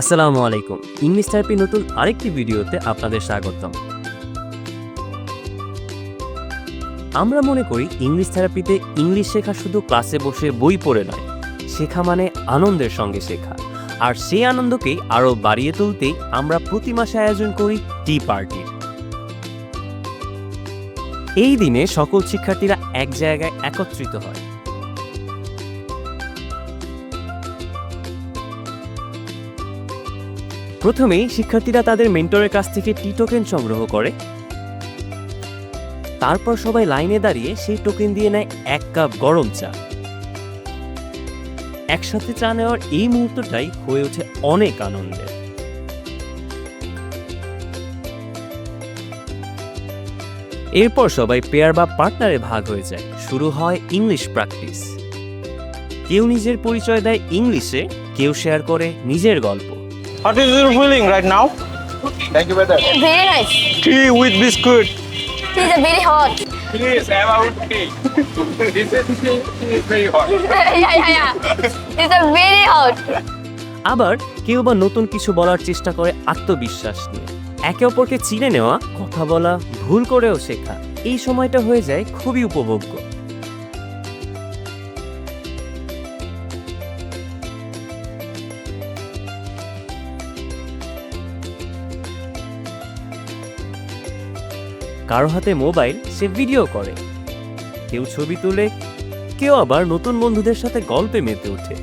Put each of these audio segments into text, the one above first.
আসসালামু আলাইকুম। English therapy নতুন আরেকটি ভিডিওতে আপনাদের স্বাগতম। আমরা মনে করি ইংলিশ থেরাপিতে ইংলিশ শেখা শুধু ক্লাসে বসে বই পড়ে নয়, শেখা মানে আনন্দের সঙ্গে শেখা। আর সেই আনন্দকে আরও বাড়িয়ে তুলতেই আমরা প্রতি মাসে আয়োজন করি টি পার্টির এই দিনে সকল শিক্ষার্থীরা এক জায়গায় একত্রিত হয়। প্রথমেই শিক্ষার্থীরা তাদের মেন্টরের কাছ থেকে টি টোকেন সংগ্রহ করে। তারপর সবাই লাইনে দাঁড়িয়ে সেই টোকেন দিয়ে নেয় এক কাপ গরম চা। একসাথে চা নেওয়ার এই মুহূর্তটাই হয়ে ওঠে অনেক আনন্দের। এরপর সবাই পেয়ার বা পার্টনারে ভাগ হয়ে যায়। শুরু হয় ইংলিশ প্র্যাকটিস। কেউ নিজের পরিচয় দেয় ইংলিশে, কেউ শেয়ার করে নিজের গল্প। What is your feeling right now? Thank you, brother. Very nice. Tea with biscuit. It is very hot. Please, about tea. this is tea is very hot. yeah, yeah, yeah. It's a very hot. আবার কেউ বা নতুন কিছু বলার চেষ্টা করে আত্মবিশ্বাস নিয়ে একে অপরকে চিনে নেওয়া কথা বলা ভুল করেও শেখা এই সময়টা হয়ে যায় খুবই উপভোগ্য কারও হাতে মোবাইল, সে ভিডিও করে। কেউ ছবি তুলে, কেউ আবার নতুন বন্ধুদের সাথে গল্পে মেতে ওঠে।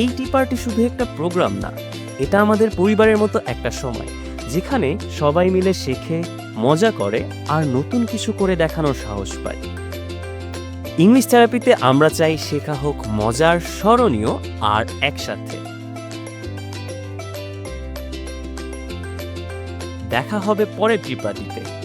এই টি পার্টি শুধু একটা প্রোগ্রাম না, এটা আমাদের পরিবারের মতো একটা সময়, যেখানে সবাই মিলে শেখে, মজা করে, আর নতুন কিছু করে দেখানোর সাহস পায়। ইংলিশ থেরাপিতে আমরা চাই শেখা হোক মজার, স্মরণীয়, আর একসাথে। দেখা হবে পরের পার্টিতে